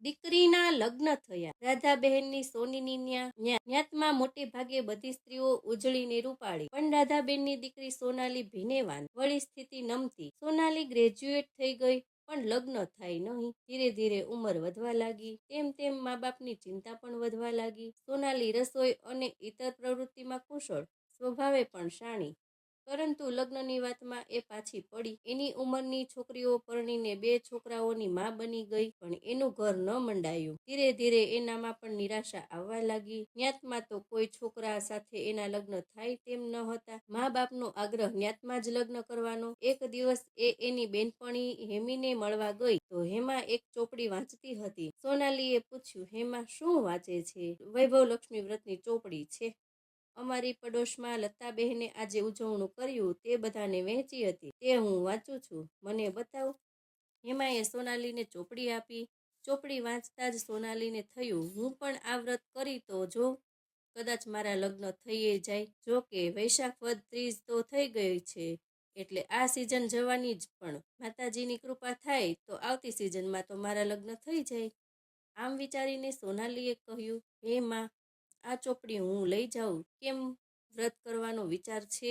દીકરીના લગ્ન થયા. રાધાબહેનની સોનીની ન્યા, ન્યા- ન્યાતમાં મોટે ભાગે બધી સ્ત્રીઓ ઉજળીને રૂપાળી. પણ રાધાબેનની દીકરી સોનાલી ભીનેવાન. વળી સ્થિતિ નમતી. સોનાલી ગ્રેજ્યુએટ થઈ ગઈ, પણ લગ્ન થાય નહીં. ધીરે ધીરે ઉંમર વધવા લાગી. તેમ તેમ મા બાપની ચિંતા પણ વધવા લાગી. સોનાલી રસોઈ અને ઇતર પ્રવૃત્તિમાં કુશળ. સ્વભાવે પણ શાણી. પરંતુ લગ્નની વાતમાં એ પાછી પડી. એની ઉંમરની છોકરીઓ પરણીને બે છોકરાઓની મા બની ગઈ, પણ એનું ઘર ન મંડાયું. ધીરે ધીરે એનામાં પણ નિરાશા આવવા લાગી. ન્યાતમાં તો કોઈ છોકરા સાથે એના લગ્ન થાય તેમ ન હતા. મા બાપનો આગ્રહ જ્ઞાતમાં જ લગ્ન કરવાનો. એક દિવસ એ એની બેનપણી હેમીને મળવા ગઈ, તો હેમા એક ચોપડી વાંચતી હતી. સોનાલીએ પૂછ્યું, હેમા, શું વાંચે છે? વૈભવ લક્ષ્મી વ્રતની ચોપડી છે. અમારી પડોશમાં લતાબહેને આજે ઉજવણું કર્યું તે બધાને વહેંચી હતી. તે હું વાંચું છું. મને બતાવ. હેમાએ સોનાલીને ચોપડી આપી. ચોપડી વાંચતા જ સોનાલીને થયું, હું પણ આ વ્રત કરી તો જો કદાચ મારા લગ્ન થઈએ જાય. જો કે વૈશાખ વદ ત્રીજ તો થઈ ગઈ છે, એટલે આ સિઝન જવાની જ પણ. માતાજીની કૃપા થાય તો આવતી સિઝનમાં તો મારા લગ્ન થઈ જાય. આમ વિચારીને સોનાલીએ કહ્યું, હે માં આ ચોપડી હું લઈ જાઉં? કેમ વ્રત કરવાનો વિચાર છે?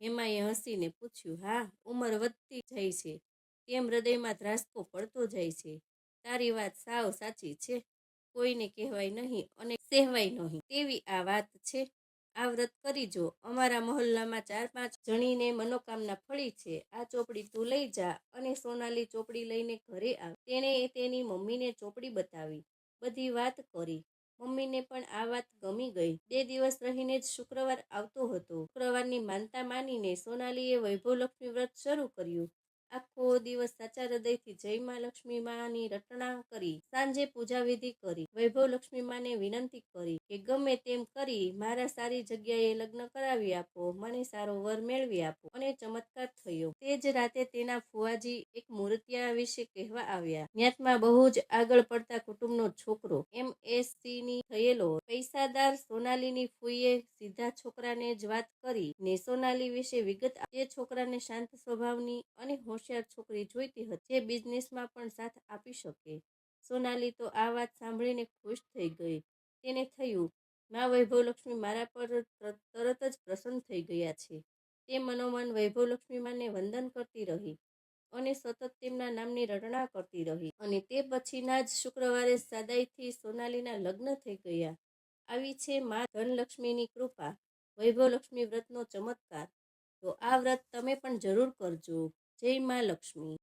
હેમાએ હસીને પૂછ્યું, હા, ઉંમર વધતી જાય છે. તેમ હૃદયમાં ધ્રાસકો પડતો જાય છે? તારી વાત સાવ સાચી છે. કોઈને કહેવાય નહીં અને સહેવાય નહીં. તેવી આ વાત છે. આ વ્રત કરી જો. અમારા મહોલ્લામાં ચાર પાંચ જણીને મનોકામના ફળી છે. આ ચોપડી તું લઈ જા અને સોનાલી ચોપડી લઈને ઘરે આવ. તેણે તેની મમ્મીને ચોપડી બતાવી. બધી વાત કરી. મમ્મીને પણ આ વાત ગમી ગઈ. બે દિવસ રહીને જ શુક્રવાર આવતો હતો. શુક્રવારની માનતા માનીને સોનાલીએ વૈભવલક્ષ્મી વ્રત શરૂ કર્યું. આખો દિવસ સાચા હૃદયથી જય માં લક્ષ્મી માની રટણા કરી, સાંજે પૂજા વિધિ કરી, વૈભવ લક્ષ્મી માને વિનંતી કરી કે ગમે તેમ કરી મારા સારી જગ્યાએ લગ્ન કરાવી આપો, મને સારો વર મેળવી આપો અને ચમત્કાર થયો. તે જ રાતે તેના ફુવાજી એક મૂર્તિયા વિશે કહેવા આવ્યા. જ્ઞાતમાં બહુ જ આગળ પડતા કુટુંબનો છોકરો એમ એસસી ની થયેલો પૈસાદાર સોનાલીની ફૂઈએ સીધા છોકરાને જ વાત કરી ને સોનાલી વિશે વિગત તે છોકરાને શાંત સ્વભાવની અને હોશિયાર છોકરી જોઈતી હતી જે બિઝનેસમાં પણ સાથ આપી શકે. સોનાલી તો આ વાત સાંભળીને ખુશ થઈ ગઈ. તેને થયું, મા વૈભવલક્ષ્મી મારા પર તરત જ પ્રસન્ન થઈ ગયા છે. તે મનોમન વૈભવલક્ષ્મી માને વંદન કરતી રહી અને સતત તેમના નામની રટણા કરતી રહી અને તે પછીના જ શુક્રવારે સાદાઈથી સોનાલીના લગ્ન થઈ ગયા. આવી છે મા ધનલક્ષ્મીની કૃપા. વૈભવલક્ષ્મી વ્રતનો ચમત્કાર. તો આ વ્રત તમે પણ જરૂર કરજો. જય મા લક્ષ્મી.